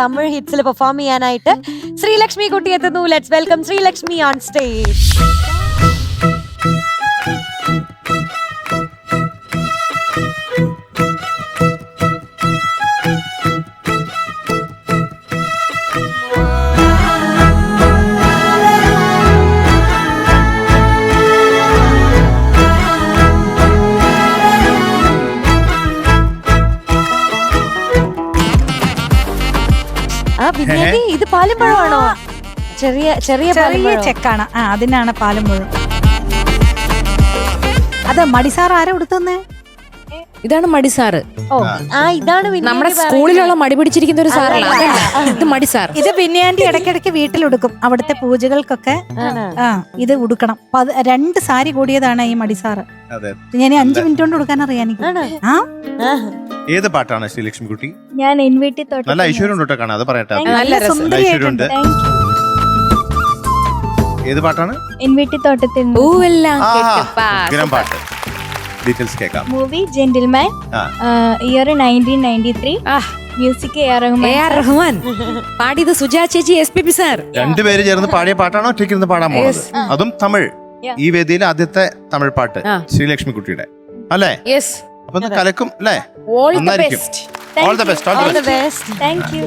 Tamil ഹിറ്റ്സിൽ perform ചെയ്യാനായിട്ട് ശ്രീലക്ഷ്മി കുട്ടി എത്തുന്നു. Let's welcome Sreelakshmi on stage ബിന്യാണ്ടി ഇത് പാലും പഴമാണോ ചെറിയ ചെറിയ ചെറിയ ചെക്കാണ്. ആ അതിനാണ് പാലും മുഴുവൻ അത് മടിസാർ ആരാ കൊടുത്തന്നെ ഇതാണ് മടി സാറ് ഓ ആ ഇതാണ് നമ്മുടെ. സ്കൂളിലുള്ള മടി പിടിച്ചിരിക്കുന്ന ഒരു സാറല്ല ഇത് മടി സാർ ഇത് ബിന്യാണ്ടി ഇടയ്ക്കിടയ്ക്ക് വീട്ടിൽ ഉടുക്കും അവിടുത്തെ പൂജകൾക്കൊക്കെ ആ ഇത് ഉടുക്കണം. രണ്ട് സാരി കൂടിയതാണ് ഈ മടിസാറ്. അതെ. ഞാൻ അഞ്ചു മിനിറ്റ് കൊണ്ട് കൊടുക്കാൻ അറിയാൻ ആ. ഏത് പാട്ടാണ് ശ്രീലക്ഷ്മി കുട്ടി ഞാൻ എൻ തോട്ടം നല്ല ഐശ്വര്യം ഉണ്ട് കേട്ടോ കാണാൻ? അത് പറയട്ടെ. നല്ല ഐശ്വര്യം ഉണ്ട് ഐശ്വര്യമുണ്ട്. ഏത് പാട്ടാണ്? എൻ വീട്ടിൽ തോട്ടത്തിൽ പൂവെല്ലാം കേട്ടുപ്പാ. പാട്ട്. ഡീറ്റെയിൽസ് കേൾക്കാം. Movie gentleman year nineteen ninety three music A R A Rahman R Rahman പാടിയത് സുജാ ചേച്ചി എസ് പി പി സാർ. രണ്ടുപേര് ചേർന്ന് പാടിയ പാട്ടാണോ? ഒറ്റയ്ക്ക് ഇരുന്ന് പാടാൻ പോകുന്നത് അതും തമിഴ്. ഈ വേദിയിലെ ആദ്യത്തെ തമിഴ് പാട്ട് ആ. ശ്രീലക്ഷ്മി കുട്ടിയുടെ അല്ലേ? യെസ് അപ്പൊ ഇത് കലക്കും അല്ലേ? ഓൾ ദ നന്നായിരിക്കും. Best all the best all the best. Thank you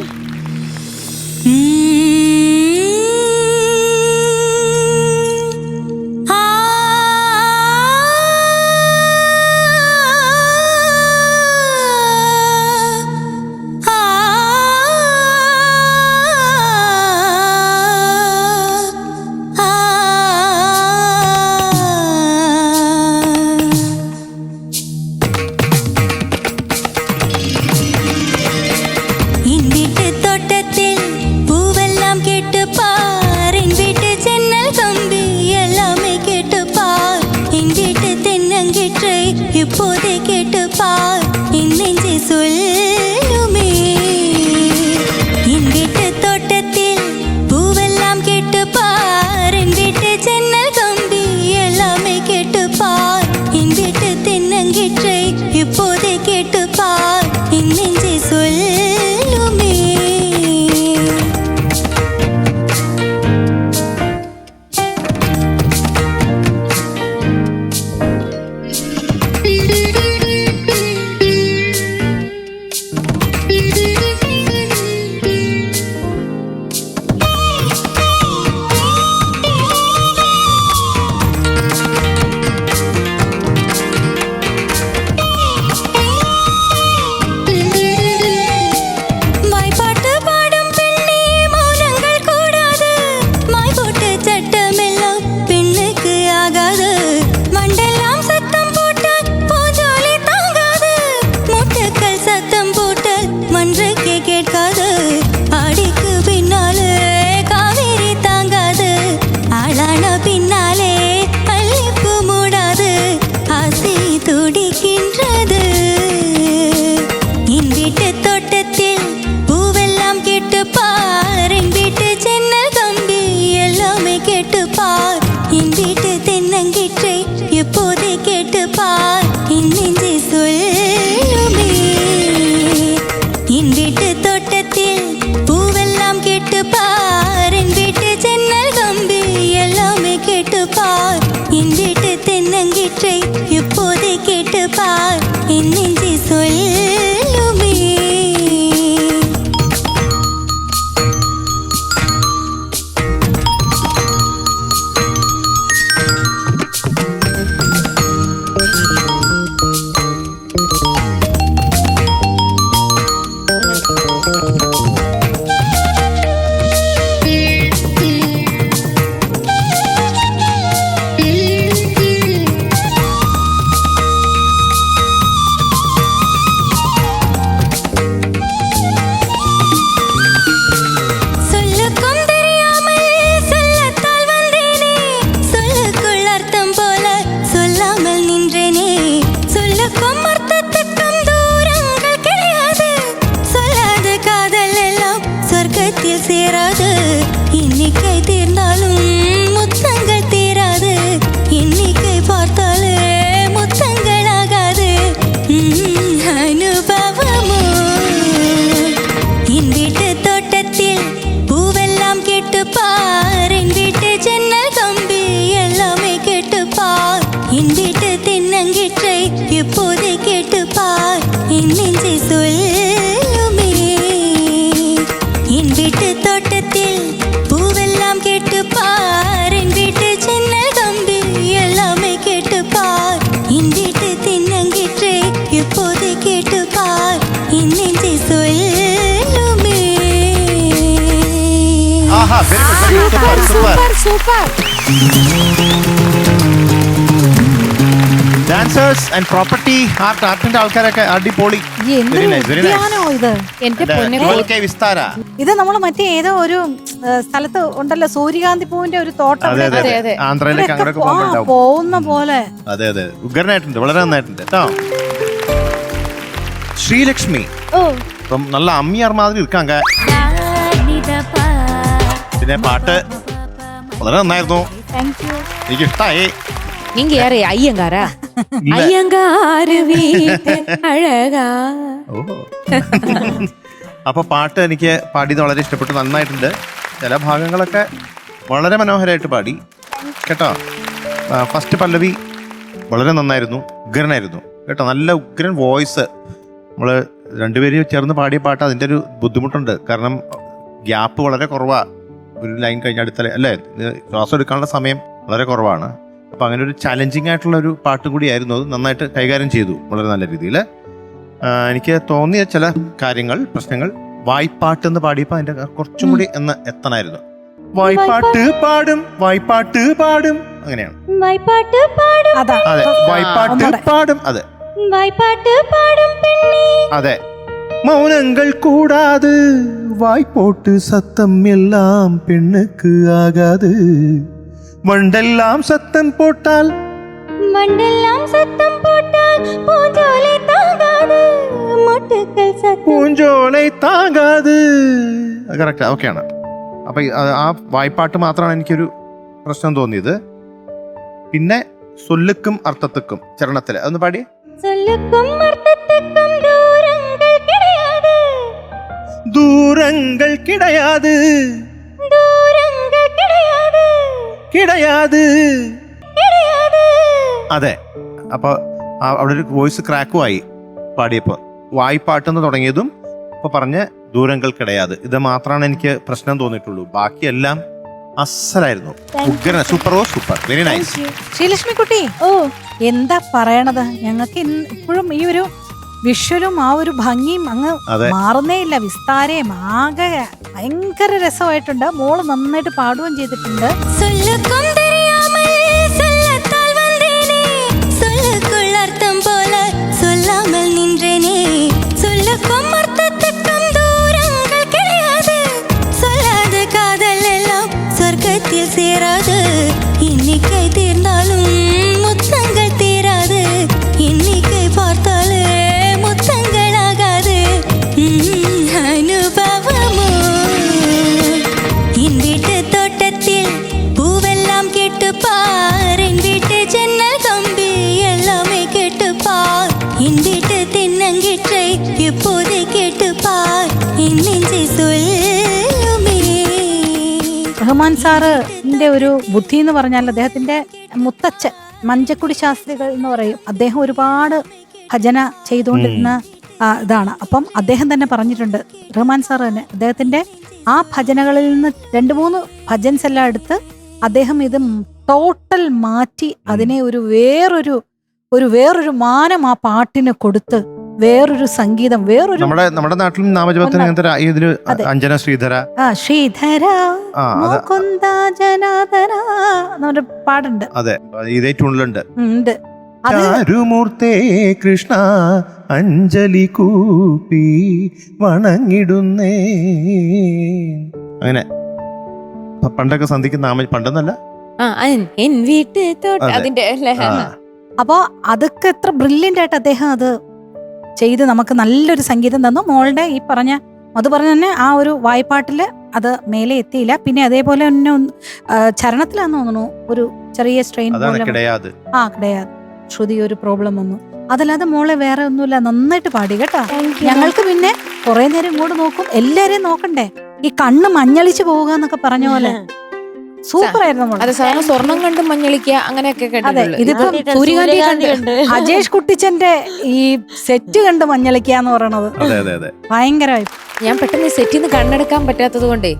super super super dancers and property art ആർട്ടിന്റെ ആൾക്കാരൊക്കെ അടിപൊളി. ഈ എന്തൊരു വെരി നൈസ് വെരി ഉദ്യാനോ ഇത്? എന്റെ പൊന്നെ വിസ്താര. ഇത് നമ്മൾ മറ്റേ ഏതോ ഒരു ഏ, സ്ഥലത്ത് ഉണ്ടല്ലോ സൂര്യകാന്തി പൂവിന്റെ ഒരു തോട്ടം അതെ അതെ ഇവിടെ. അതെ. ആന്ധ്രയിലേക്ക് ഇവിടെയൊക്കെ അങ്ങോട്ടൊക്കെ പോകുമ്പോൾ ആ, ഉണ്ടാവും. പോകുന്ന പോലെ. അതെ അതെ. ഉഗ്രനായിട്ടുണ്ട് വളരെ നന്നായിട്ടുണ്ട് കേട്ടോ. ശ്രീലക്ഷ്മി. ഓ. ഇപ്പം നല്ല അമ്മിയാർ മാതിരി ഇരിക്കാങ്ക പിന്നെ പാട്ട് വളരെ നന്നായിരുന്നു താങ്ക് യു എനിക്ക് ഇഷ്ടായി நீங்க யாரு ஐயங்காரா இல்ல. ஐயங்காரு வீட்டு அழகா ഓ അപ്പൊ പാട്ട് എനിക്ക് പാടിയത് വളരെ ഇഷ്ടപ്പെട്ടു നന്നായിട്ടുണ്ട് ചില ഭാഗങ്ങളൊക്കെ വളരെ മനോഹരമായിട്ട് പാടി കേട്ടോ ഫസ്റ്റ് പല്ലവി വളരെ നന്നായിരുന്നു ഉഗ്രനായിരുന്നു കേട്ടോ നല്ല ഉഗ്രൻ വോയിസ് നമ്മൾ രണ്ടുപേരും ചേർന്ന് പാടിയ പാട്ട് അതിൻ്റെ ഒരു ബുദ്ധിമുട്ടുണ്ട് കാരണം ഗ്യാപ്പ് വളരെ കുറവാ ഒരു ലൈൻ കഴിഞ്ഞ അടുത്ത അല്ലേ? ക്ലാസ് ശ്വാസം എടുക്കാനുള്ള സമയം വളരെ കുറവാണ്. അപ്പം അങ്ങനെ ഒരു ചലഞ്ചിങ് ആയിട്ടുള്ള ഒരു പാട്ട് കൂടിയായിരുന്നു അത് നന്നായിട്ട് കൈകാര്യം ചെയ്തു വളരെ നല്ല രീതിയിൽ എനിക്ക് തോന്നിയ ചില കാര്യങ്ങൾ പ്രശ്നങ്ങൾ വായ്പാട്ട് എന്ന് പാടിയപ്പോൾ അതിന്റെ കുറച്ചും കൂടി എന്ന് എത്തണമായിരുന്നു. വായ്പാട്ട് പാടും വായ്പാട്ട് പാടും അങ്ങനെയാണ്. വായ്പാട്ട് പാടും അതെ. വായ്പാട്ട് പാടും അതെ. വായ്പാട്ട് പാടും പെണ്ണേ. അതെ. മൗനങ്ങൾ കൂടാതെ വായ്പോട്ട് സത്തം എല്ലാം പെണ്ണുക്ക് ആകാതെ. മണ്ടെല്ലാം സത്തം പോട്ടാൽ മണ്ടെല്ലാം സത്തം ാണ് അപ്പൊ ആ വായ്പാട്ട് മാത്രമാണ് എനിക്ക് ഒരു പ്രശ്നം തോന്നിയത്. പിന്നെ സൊല്ലുക്കും അർത്ഥത്തക്കും ചരണത്തിലെ. അതൊന്ന് പാടി. സൊല്ലുക്കും தூரங்கள் கிடையாது കിടയാത് கிடையாது അതെ അപ്പൊ ആ- അവിടെ ഒരു വോയിസ് ക്രാക്കും ആയി പാടിയപ്പോ വായ്പാട്ടെന്ന് തുടങ്ങിയതും ഇപ്പൊ പറഞ്ഞ ദൂരങ്ങൾ കിടയാത് ഇത് മാത്രമാണ് എനിക്ക് പ്രശ്നം തോന്നിയിട്ടുള്ളൂ ബാക്കിയെല്ലാം അസലായിരുന്നു ഉഗ്രന Supro super very nice Sreelakshmi കുട്ടി ഓ എന്താ പറയണത് ഞങ്ങൾക്ക് ഇന്ന് ഇപ്പോഴും ഈ ഒരു വിഷ്വലും ആ ഒരു ഭംഗിയും അങ്ങ് അതെ മാറുന്നേ ഇല്ല വിസ്താരയും ആകെ ഭയങ്കര രസമായിട്ടുണ്ട് മോള് നന്നായിട്ട് പാടുകയും ചെയ്തിട്ടുണ്ട് சொல்லுக்கும் தெரியாமல் சொல்லத்தால் ഒരു ബുദ്ധി എന്ന് പറഞ്ഞാൽ അദ്ദേഹത്തിന്റെ മുത്തച്ഛൻ മഞ്ചക്കുടി ശാസ്ത്രികൾ എന്ന് പറയും. അദ്ദേഹം ഒരുപാട് ഭജന ചെയ്തുകൊണ്ടിരുന്ന ഇതാണ്. അപ്പം അദ്ദേഹം തന്നെ പറഞ്ഞിട്ടുണ്ട് റഹ്മാൻ സാർ തന്നെ അദ്ദേഹത്തിന്റെ ആ ഭജനകളിൽ നിന്ന് രണ്ട് മൂന്ന് ഭജൻസ് എല്ലാം എടുത്ത് അദ്ദേഹം ഇത് ടോട്ടൽ മാറ്റി അതിനെ ഒരു വേറൊരു ഒരു വേറൊരു മാനം ആ പാട്ടിന് കൊടുത്ത് വേറൊരു സംഗീതം വേറൊരു നമ്മുടെ നമ്മുടെ നാട്ടിലും നാമജപത്തിന് ഇങ്ങനത്തെ ഇതിൽ അഞ്ജന ശ്രീധര. ആ ശ്രീധര മുകുന്ദ ജനാദന എന്നൊരു പാടുണ്ട് അതെ ഇതേ ട്യൂണിലുണ്ട്. ഉണ്ട്. ചാരുമൂർത്തേ കൃഷ്ണ അഞ്ജലി കൂപ്പി വണങ്ങിടുന്നേ. അങ്ങനെ. പണ്ടൊക്കെ സന്ധിക്ക് നാമ പണ്ടെന്നല്ല. ആ എൻ വീട്ട് തോട്ട അതിന്റെ അപ്പോ അതൊക്കെ എത്ര ബ്രില്യന്റ് ആയിട്ട് അദ്ദേഹം അത് ചെയ്ത് നമുക്ക് നല്ലൊരു സംഗീതം തന്നു. മോളുടെ ഈ പറഞ്ഞ അത് പറഞ്ഞ തന്നെ ആ ഒരു വായ്പാട്ടിൽ അത് മേലെ എത്തിയില്ല. പിന്നെ അതേപോലെ തന്നെ ചരണത്തിലാന്ന് തോന്നുന്നു ഒരു ചെറിയ സ്ട്രെയിൻ ആ കിടയാത്. ആ കിടയാ ശ്രുതി ഒരു പ്രോബ്ലം വന്നു. അതല്ലാതെ മോളെ വേറെ ഒന്നുമില്ല. നന്നായിട്ട് പാടി കേട്ടോ. ഞങ്ങൾക്ക് പിന്നെ കുറെ നേരം ഇങ്ങോട്ട് നോക്കും. എല്ലാരെയും നോക്കണ്ടേ? ഈ കണ്ണ് മഞ്ഞളിച്ച് പോവുക എന്നൊക്കെ പറഞ്ഞ പോലെ. സൂപ്പർ ആയിരുന്നു അതെ അത് സാധാരണ സ്വർണം കണ്ട് മഞ്ഞളിക്കുക അങ്ങനെയൊക്കെ അതെ ഇതിപ്പം സൂര്യകാന്തി കണ്ട്. അജേഷ് കുട്ടിച്ചന്റെ ഈ സെറ്റ് കണ്ട് മഞ്ഞളിക്കുക എന്ന് പറയണത് അതെ അതെ അതെ. ഭയങ്കരമായി ഞാൻ പെട്ടെന്ന് ഈ സെറ്റിൽ നിന്ന് കണ്ണെടുക്കാൻ പറ്റാത്തത് കൊണ്ടേ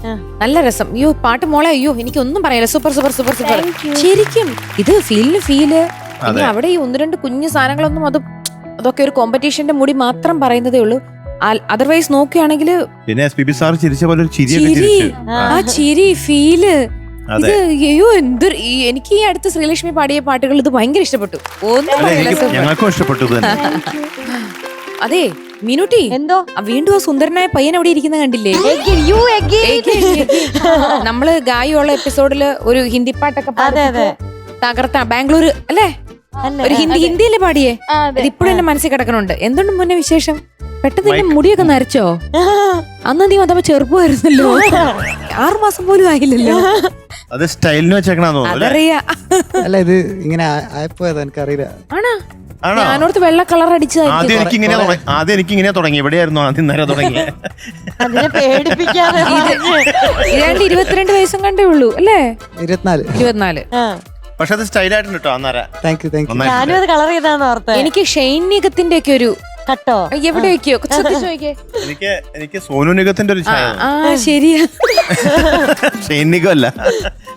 നല്ല രസം. അയ്യോ പാട്ട് മോളെ അയ്യോ എനിക്ക് ഒന്നും പറയില്ല സൂപ്പർ സൂപ്പർ സൂപ്പർ. സൂപ്പർ ശരിക്കും ഇത് ഫീലിന് ഫീൽ. പിന്നെ അവിടെ ഈ ഒന്ന് രണ്ട് കുഞ്ഞു സാധനങ്ങളൊന്നും അത് അതൊക്കെ ഒരു കോമ്പറ്റീഷന്റെ മുടി മാത്രം പറയുന്നതേ ഉള്ളൂ. അതർവൈസ് നോക്കുകയാണെങ്കിൽ പിന്നെ ചിരി. ആ ചിരി ഫീൽ ഇത് അയ്യോ എന്തൊരു ഈ- എനിക്ക് ഈ അടുത്ത് ശ്രീലക്ഷ്മി പാടിയ പാട്ടുകൾ ഇത് ഭയങ്കര ഇഷ്ടപ്പെട്ടു. ഒന്നും പറയില്ല ഞങ്ങൾക്കും ഇഷ്ടപ്പെട്ടു ഇത് തന്നെ. അതെ മിനുട്ടി എന്തോ? ആ, വീണ്ടും ആ സുന്ദരനായ പയ്യൻ അവിടെ ഇരിക്കുന്ന കണ്ടില്ലേ? Again, you again. നമ്മൾ ഗായുള്ള എപ്പിസോഡിൽ ഒരു ഹിന്ദി പാട്ടൊക്കെ അതെ, അതെ. തകർത്ത ബാംഗ്ലൂർ അല്ലേ? അല്ലേ? ഒരു ഹിന്ദി ഹിന്ദിയിലെ പാടിയേ? ആ, അതെ. അതിപ്പോഴും എന്റെ മനസ്സിൽ കിടക്കണുണ്ട്. എന്തുകൊണ്ട് മുന്നേ വിശേഷം? പെട്ടെന്ന് എന്റെ മുടിയൊക്കെ നരച്ചോ? അന്ന് നീ അതപ്പോ ചെറുപ്പമായിരുന്നല്ലോ. ആറുമാസം പോലും ആയില്ലല്ലോ. അത് സ്റ്റൈലിന് വെച്ചേക്കണാന്ന് തോന്നുന്നു അല്ലേ? അതറിയാ. അല്ല ഇത് ഇങ്ങനെ ആ- ആയിപ്പോയത് എനിക്കറിയില്ല. ആണോ? വെള്ള കളർ ആദ്യം എനിക്ക് ഇങ്ങനെ തുടങ്ങി ആദ്യം എനിക്ക് ഇങ്ങനെ തുടങ്ങി. എവിടെയായിരുന്നു ആദ്യം നേരെ തുടങ്ങി അതിനെ പേടിപ്പിക്കാതെ ഇരുപത്തിരണ്ട് വയസ്സും കണ്ടേ ഉള്ളൂ അല്ലേ? ഇരുപത്തിനാല്. ഇരുപത്തിനാല്. ആ, പക്ഷെ അത് സ്റ്റൈലായിട്ടുണ്ട് കേട്ടോ അന്നേരം. താങ്ക് യു താങ്ക് യു ഞാനും നന്നായിട്ടുണ്ട് അത് കളർ ചെയ്താന്ന് ഓർത്തെ. എനിക്ക് ഷൈനികത്തിന്റെ ഒക്കെ ഒരു കട്ടോ? എവിടെ വെക്കോ ശ്രദ്ധിച്ചു നോക്കിയേ എനിക്ക് എനിക്ക് സോനു നിഗത്തിന്റെ ഒരു ഛായ ആ ശരിയാ. ഷെയ്നികമല്ല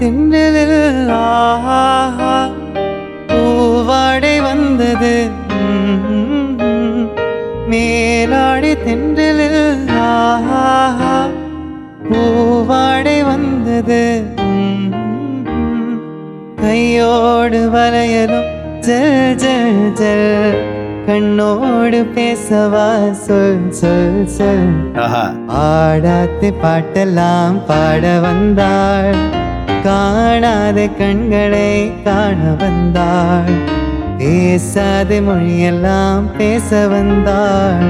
திண்டலில் ஆஹா பூவாடை வந்தது. மேலாடை தென்றலில் ஆஹா பூவாடை வந்தது. கையோடு வளையலும் ஜல் ஜல் ஜல் கண்ணோடு பேசவா சொல் சொல் சொல். ஆடாத்து பாட்டெல்லாம் பாட வந்தாள் காணாத கண்களை காண வந்தாள் பேசாத மொழியெல்லாம் பேச வந்தாள்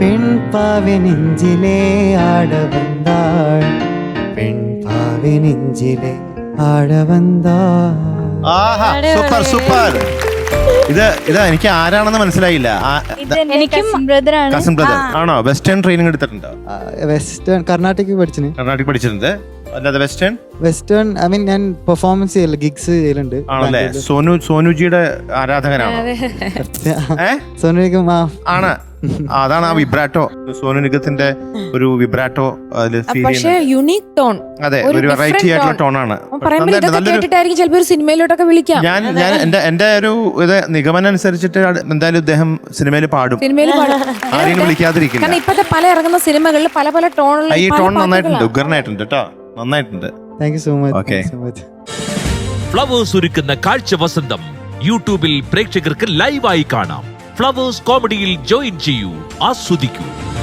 பெண் பாவி நெஞ்சிலே ஆட வந்தாள் பெண் பாவி நெஞ்சிலே ஆட வந்தாள் ആഹാ. സൂപ്പർ സൂപ്പർ ഇത് ഇത് എനിക്ക് ആരാണെന്ന് മനസ്സിലായില്ല എനിക്കും ബ്രദറാണ് കസിൻ ബ്രദർ ആണോ വെസ്റ്റേൺ ട്രെയിനിങ് എടുത്തിട്ടുണ്ടോ വെസ്റ്റേൺ കർണാടക പഠിച്ചിന് കർണാടക പഠിച്ചിട്ടുണ്ട് അല്ലാതെ വെസ്റ്റേൺ വെസ്റ്റേൺ ഐ മീൻ ഞാൻ പെർഫോമൻസ് ചെയ്യല്ല ഗിഗ്സ് ചെയ്യലുണ്ട്. ആണല്ലേ? സോനു സോനുജിയുടെ ആരാധകനാണ്? സോനു സോനുക്കും ആണ്. അതാണ് ആ വിബ്രാറ്റോ സോനു നിഗത്തിന്റെ ഒരു വിബ്രാറ്റോ അതിൽ ഫീൽ പക്ഷെ യുണീക് ടോൺ അതെ ഒരു വെറൈറ്റി ആയിട്ടുള്ള tone. ടോണാണ് പറയുമ്പോൾ ഇതൊക്കെ കേട്ടിട്ടായിരിക്കും ചിലപ്പോ ഒരു സിനിമയിലോട്ടൊക്കെ വിളിക്കാം. ഞാൻ ഞാൻ എന്റെ എന്റെ ഒരു ഇത് നിഗമനം അനുസരിച്ചിട്ട് എന്തായാലും ഇദ്ദേഹം സിനിമയിൽ പാടും. സിനിമയിൽ പാടും. ആരെയും വിളിക്കാതിരിക്കില്ല. കാരണം ഇപ്പത്തെ പല ഇറങ്ങുന്ന സിനിമകളിൽ പല പല ടോണിൽ ഈ ടോൺ നന്നായിട്ടുണ്ട്. ഉഗ്രനായിട്ടുണ്ട് കേട്ടോ. നന്നായിട്ടുണ്ട്. Thank you so much okay so much Flowers ഒരുക്കുന്ന കാഴ്ച വസന്തം. യൂട്യൂബിൽ പ്രേക്ഷകർക്ക് ലൈവായി കാണാം. ഫ്ലവേഴ്സ് കോമഡിയിൽ ജോയിൻ ചെയ്യൂ. ആസ്വദിക്കൂ.